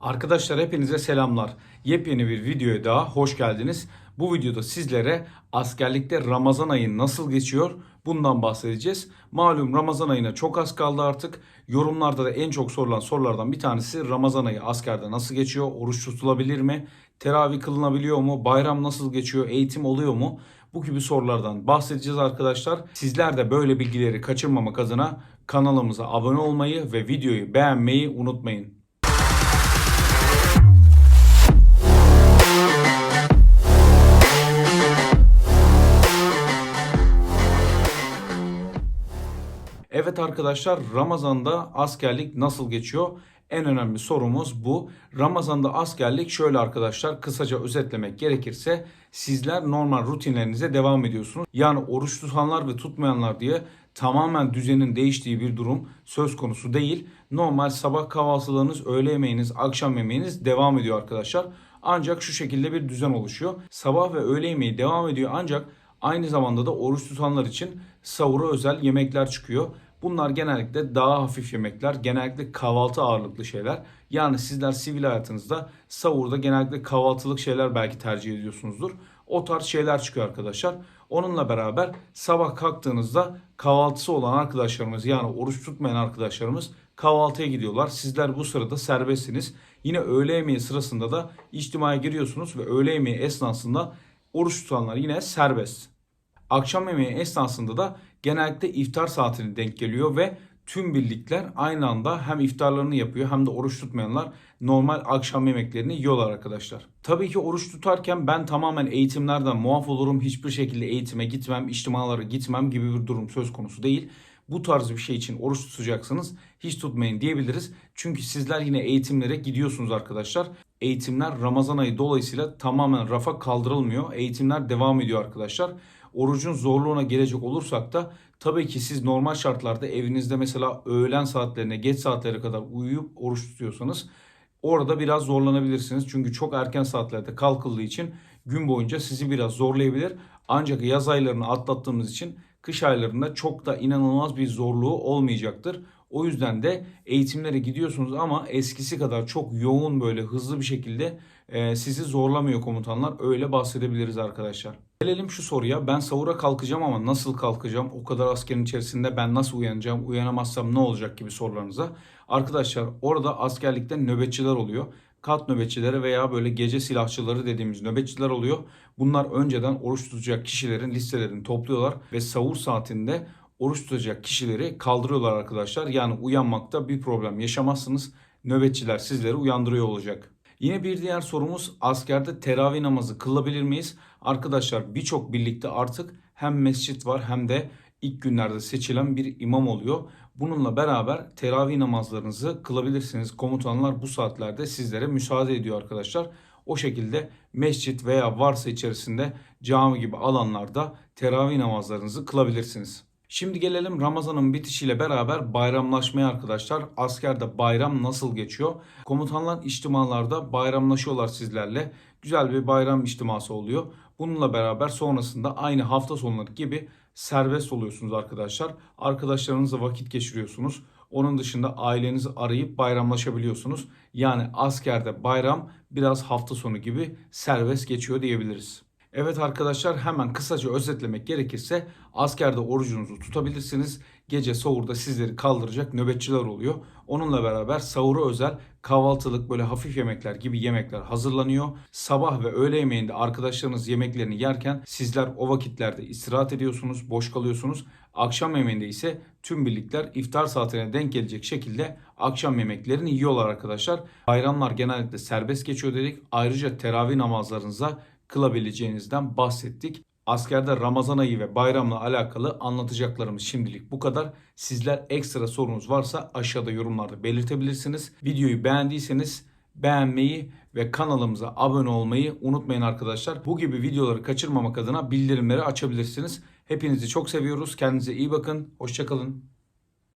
Arkadaşlar hepinize selamlar. Yepyeni bir videoya daha hoş geldiniz. Bu videoda sizlere askerlikte Ramazan ayı nasıl geçiyor bundan bahsedeceğiz. Malum Ramazan ayına çok az kaldı artık. Yorumlarda da en çok sorulan sorulardan bir tanesi Ramazan ayı askerde nasıl geçiyor? Oruç tutulabilir mi? Teravih kılınabiliyor mu? Bayram nasıl geçiyor? Eğitim oluyor mu? Bu gibi sorulardan bahsedeceğiz arkadaşlar. Sizler de böyle bilgileri kaçırmamak adına kanalımıza abone olmayı ve videoyu beğenmeyi unutmayın. Evet arkadaşlar Ramazan'da askerlik nasıl geçiyor? En önemli sorumuz bu. Ramazan'da askerlik şöyle arkadaşlar kısaca özetlemek gerekirse sizler normal rutinlerinize devam ediyorsunuz. Yani oruç tutanlar ve tutmayanlar diye tamamen düzenin değiştiği bir durum söz konusu değil. Normal sabah kahvaltılığınız, öğle yemeğiniz, akşam yemeğiniz devam ediyor arkadaşlar. Ancak şu şekilde bir düzen oluşuyor. Sabah ve öğle yemeği devam ediyor ancak Aynı zamanda da oruç tutanlar için sahura özel yemekler çıkıyor. Bunlar genellikle daha hafif yemekler, genellikle kahvaltı ağırlıklı şeyler. Yani sizler sivil hayatınızda sahurda genellikle kahvaltılık şeyler belki tercih ediyorsunuzdur. O tarz şeyler çıkıyor arkadaşlar. Onunla beraber sabah kalktığınızda kahvaltısı olan arkadaşlarımız yani oruç tutmayan arkadaşlarımız kahvaltıya gidiyorlar. Sizler bu sırada serbestsiniz. Yine öğle yemeği sırasında da içtimaya giriyorsunuz ve öğle yemeği esnasında oruç tutanlar yine serbest. Akşam yemeği esnasında da genellikle iftar saatine denk geliyor ve tüm birlikler aynı anda hem iftarlarını yapıyor hem de oruç tutmayanlar normal akşam yemeklerini yiyorlar arkadaşlar. Tabii ki oruç tutarken ben tamamen eğitimlerden muaf olurum. Hiçbir şekilde eğitime gitmem, içtimalara gitmem gibi bir durum söz konusu değil. Bu tarz bir şey için oruç tutacaksınız hiç tutmayın diyebiliriz. Çünkü sizler yine eğitimlere gidiyorsunuz arkadaşlar. Eğitimler Ramazan ayı dolayısıyla tamamen rafa kaldırılmıyor. Eğitimler devam ediyor arkadaşlar. Orucun zorluğuna gelecek olursak da tabii ki siz normal şartlarda evinizde mesela öğlen saatlerine geç saatlere kadar uyuyup oruç tutuyorsanız orada biraz zorlanabilirsiniz. Çünkü çok erken saatlerde kalkıldığı için gün boyunca sizi biraz zorlayabilir. Ancak yaz aylarını atlattığımız için kış aylarında çok da inanılmaz bir zorluğu olmayacaktır. O yüzden de eğitimlere gidiyorsunuz ama eskisi kadar çok yoğun böyle hızlı bir şekilde sizi zorlamıyor komutanlar. Öyle bahsedebiliriz arkadaşlar. Gelelim şu soruya. Ben sahura kalkacağım ama nasıl kalkacağım? O kadar askerin içerisinde ben nasıl uyanacağım? Uyanamazsam ne olacak gibi sorularınıza. Arkadaşlar orada askerlikte nöbetçiler oluyor kat nöbetçileri veya böyle gece silahçıları dediğimiz nöbetçiler oluyor. Bunlar önceden oruç tutacak kişilerin listelerini topluyorlar ve sahur saatinde oruç tutacak kişileri kaldırıyorlar arkadaşlar. Yani uyanmakta bir problem yaşamazsınız. Nöbetçiler sizleri uyandırıyor olacak. Yine bir diğer sorumuz askerde teravih namazı kılabilir miyiz? Arkadaşlar birçok birlikte artık hem mescit var hem de ilk günlerde seçilen bir imam oluyor. Bununla beraber teravih namazlarınızı kılabilirsiniz. Komutanlar bu saatlerde sizlere müsaade ediyor arkadaşlar. O şekilde mescit veya varsa içerisinde cami gibi alanlarda teravih namazlarınızı kılabilirsiniz. Şimdi gelelim Ramazan'ın bitişiyle beraber bayramlaşmaya arkadaşlar. Askerde bayram nasıl geçiyor? Komutanlar içtimalarda bayramlaşıyorlar sizlerle. Güzel bir bayram içtiması oluyor. Bununla beraber sonrasında aynı hafta sonları gibi serbest oluyorsunuz arkadaşlar. Arkadaşlarınızla vakit geçiriyorsunuz. Onun dışında ailenizi arayıp bayramlaşabiliyorsunuz. Yani askerde bayram biraz hafta sonu gibi serbest geçiyor diyebiliriz. Evet arkadaşlar hemen kısaca özetlemek gerekirse askerde orucunuzu tutabilirsiniz. Gece sahurda sizleri kaldıracak nöbetçiler oluyor. Onunla beraber sahura özel kahvaltılık böyle hafif yemekler gibi yemekler hazırlanıyor. Sabah ve öğle yemeğinde arkadaşlarınız yemeklerini yerken sizler o vakitlerde istirahat ediyorsunuz, boş kalıyorsunuz. Akşam yemeğinde ise tüm birlikler iftar saatine denk gelecek şekilde akşam yemeklerini yiyorlar arkadaşlar. Bayramlar genellikle serbest geçiyor dedik. Ayrıca teravih namazlarınıza kılabileceğinizden bahsettik. Askerde Ramazan ayı ve bayramla alakalı anlatacaklarımız şimdilik bu kadar. Sizler ekstra sorunuz varsa aşağıda yorumlarda belirtebilirsiniz. Videoyu beğendiyseniz beğenmeyi ve kanalımıza abone olmayı unutmayın arkadaşlar. Bu gibi videoları kaçırmamak adına bildirimleri açabilirsiniz. Hepinizi çok seviyoruz. Kendinize iyi bakın. Hoşçakalın.